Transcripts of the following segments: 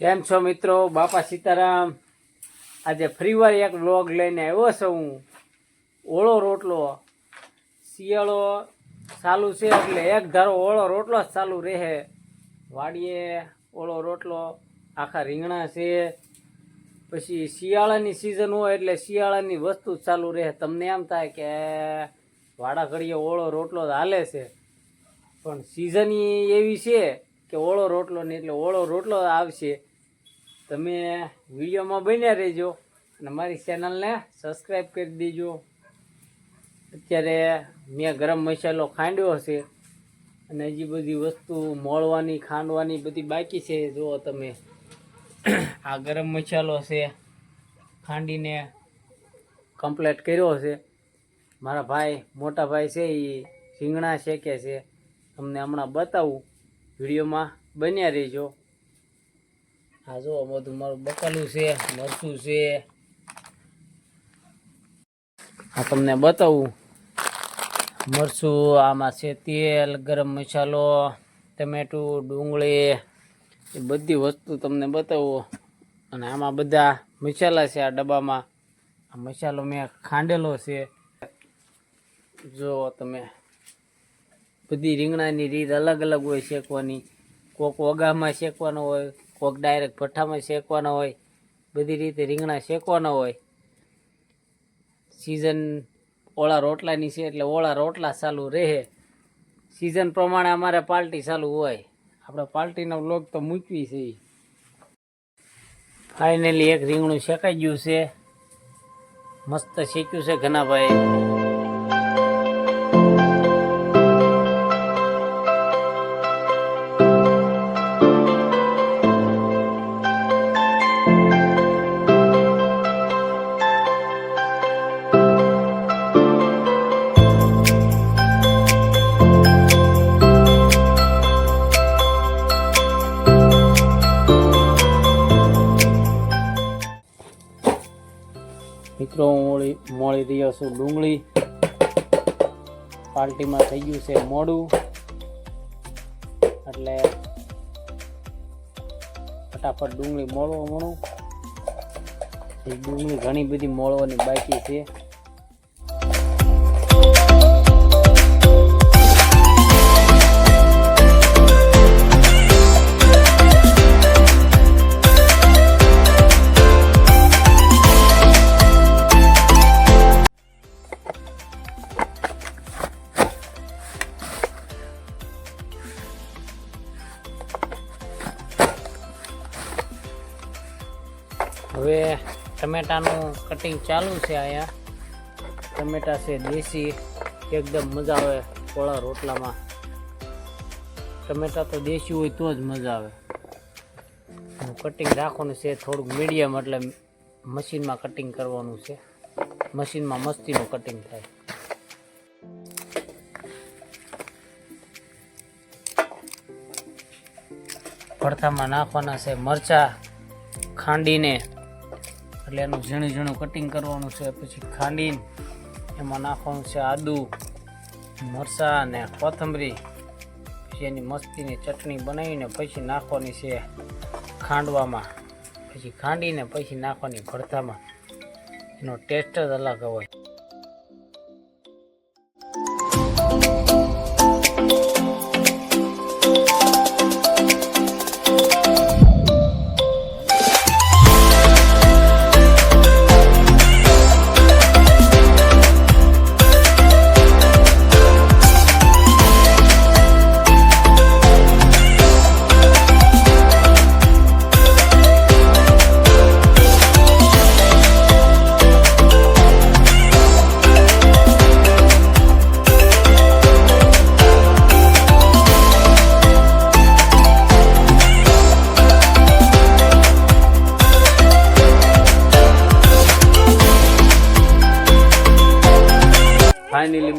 કેમ છો મિત્રો, બાપા સીતારામ. આજે ફરીવાર એક વ્લોગ લઈને આવ્યો છું હું. ઓળો રોટલો. શિયાળો ચાલુ છે એટલે એક ધારો ઓળો રોટલો જ ચાલુ રહે. વાડીએ ઓળો રોટલો, આખા રીંગણા છે. પછી શિયાળાની સિઝન હોય એટલે શિયાળાની વસ્તુ ચાલુ રહે. તમને એમ થાય કે વાડા ઘડીએ ઓળો રોટલો જ હાલે છે. પણ સિઝન એવી છે કે ઓળો રોટલો ને એટલે ઓળો રોટલો આવશે. તમે વિડીયોમાં બન્યા રહેજો અને મારી ચેનલને સબસ્ક્રાઈબ કરી દેજો. અત્યારે મેં ગરમ મસાલો ખાંડ્યો છે અને હજી બધી વસ્તુ મોળવાની, ખાંડવાની બધી બાકી છે. જુઓ તમે આ ગરમ મસાલો છે ખાંડીને કમ્પ્લેટ કર્યો છે મારા ભાઈ, મોટા ભાઈ છે એ રીંગણા શેકે છે. તમને હમણાં બતાવું. વિડીયોમાં બન્યા રહેજો. આ જો બધું મારું બકાલું છે, મરચું છે. આ તમને બતાવું. મરચું, આમાં છે તેલ, ગરમ મસાલો, ટમેટું, ડુંગળી, એ બધી વસ્તુ તમને બતાવું. અને આમાં બધા મસાલા છે આ ડબ્બામાં. આ મસાલો મેં ખાંડેલો છે. જો તમે બધી રીંગણાની રીત અલગ અલગ હોય શેકવાની. કોક વગામાં શેકવાનો હોય કોક ડાયરેક્ટ ભઠ્ઠામાં શેકવાના હોય, બધી રીતે રીંગણા શેકવાના હોય. સિઝન ઓળા રોટલાની છે એટલે ઓળા રોટલા ચાલુ રહે. સિઝન પ્રમાણે અમારે પાર્ટી ચાલુ હોય. આપણે પાર્ટીનો લોક તો મૂકવી છે. ફાઇનલી એક રીંગણું શેકાઈ ગયું છે. મસ્ત શેક્યું છે ઘનાભાઈ. મિત્રો મોળી મોળી રહ્યો છું ડુંગળી પાર્ટીમાં થઈ ગયું છે મોડું. એટલે ફટાફટ ડુંગળી મોળવા મળું એ ડુંગળી ઘણી બધી મોળવાની બાકી છે. હવે ટમેટાનું કટિંગ ચાલુ છે અહીંયા. ટમેટા છે દેશી, એકદમ મજા આવે કોળા રોટલામાં. ટમેટા તો દેશી હોય તો જ મજા આવે. કટિંગ રાખવાનું છે, થોડુંક મીડિયમ એટલે મશીનમાં કટિંગ કરવાનું છે. મશીનમાં મસ્તીનું કટિંગ થાય. ભરથામાં નાખવાના છે મરચાં, ખાંડીને એટલે એનું ઝીણું ઝીણું કટિંગ કરવાનું છે, પછી ખાંડીને, એમાં નાખવાનું છે આદુ, મરચાં અને કોથમરી. પછી એની મસ્તીની ચટણી બનાવીને પછી નાખવાની છે ખાંડવામાં. પછી ખાંડીને પછી નાખવાની ભરતામાં. એનો ટેસ્ટ જ અલગ હોય.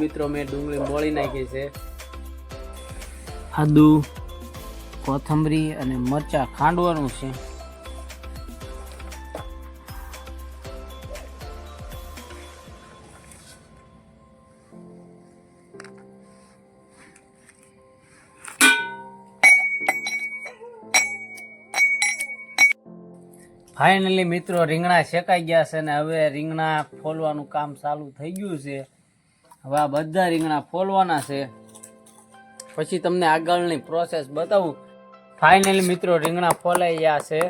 મિત્રો, મેં ડુંગળી મોળી નાખી છે. આદુ, કોથમરી અને મરચા ખાંડવાનું છે. ફાઇનલી મિત્રો રીંગણા શેકાઈ ગયા છે ને હવે રીંગણા ફોલવાનું કામ ચાલુ થઈ ગયું છે. હવે આ બધા રીંગણા ફોલવાના છે. પછી તમને આગળની પ્રોસેસ બતાવું. ફાઇનલી મિત્રો રીંગણા ફોલાઈ ગયા છે.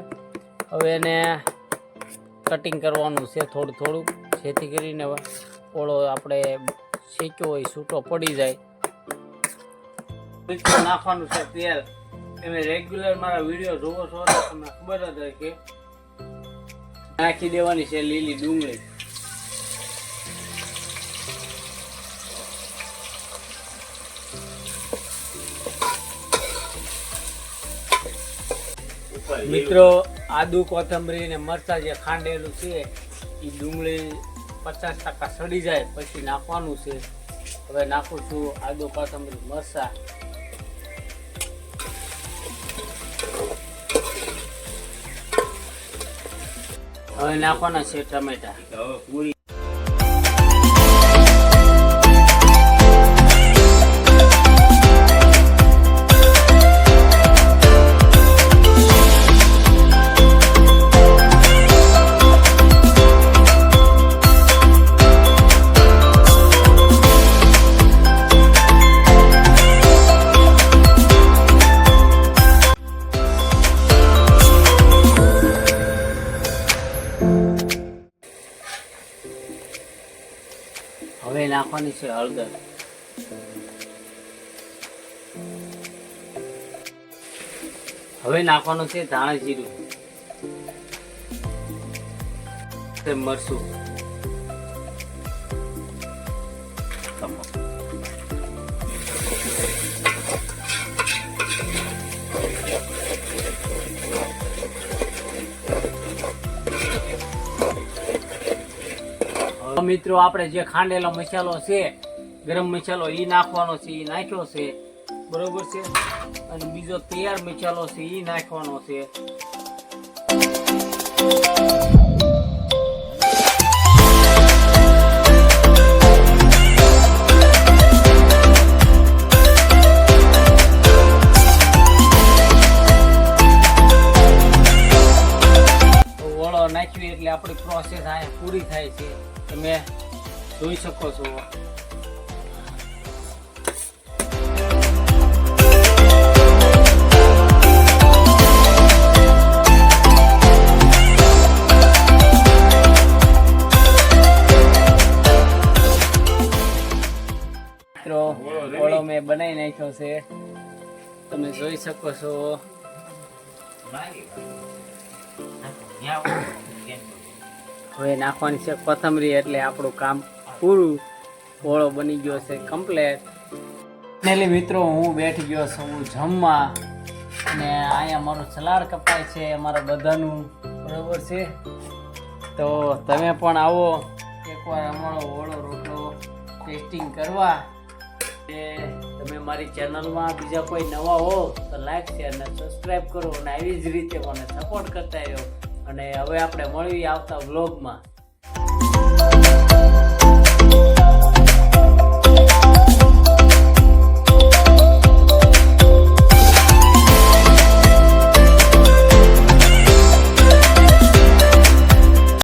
હવે એને કટિંગ કરવાનું છે થોડું થોડું. જેથી કરીને ઓળો આપણે શેક્યો હોય છૂટો પડી જાય. નાખવાનું છે તેલ. તમે રેગ્યુલર મારા વીડિયો જોવો છો તમને ખબર જ હોય કે નાખી દેવાની છે લીલી ડુંગળી. મિત્રો, આદુ, કોથમરી ને મરચા જે ખાંડેલું છે એ ડુંગળી પચાસ ટકા સડી જાય, પછી નાખવાનું છે. હવે નાખું છું આદુ, કોથમરી, મરચા. હવે નાખવાના છે ટમેટા. હવે નાખવાની છે હળદર. હવે નાખવાનું છે ધાણા જીરું. મરચું. હવે મિત્રો, આપણે જે ખાંડેલો મસાલો છે, ગરમ મસાલો એ નાખવાનો છે એ નાખ્યો છે. બરોબર છે? અને બીજો તૈયાર મસાલો છે એ નાખવાનો છે. નાખ્યું એટલે આપણી પ્રોસેસ અહીંયા પૂરી થાય છે. તમે જોઈ શકો છો. મિત્રો ઓળો મેં બનાવી નાખ્યો છે. તમે જોઈ શકો છો. હવે નાખવાની છે કોથમરી એટલે આપણું કામ પૂરું. ઓળો બની ગયો છે કમ્પ્લેટ ફાઇનલી મિત્રો, હું બેઠી ગયો છું જમવા. ને અહીંયા મારું સલાડ કપાય છે, અમારા બધાનું. બરાબર છે? તો તમે પણ આવો. એકવાર અમારો ઓળો રોટલો ટેસ્ટિંગ કરવા. એ તમે મારી ચેનલમાં બીજા કોઈ નવા હો, તો લાઈક શેર અને સબસ્ક્રાઈબ કરો. અને આવી જ રીતે મને સપોર્ટ કરતા રહ્યો. અને હવે આપણે મળવી આવતા વ્લોગમાં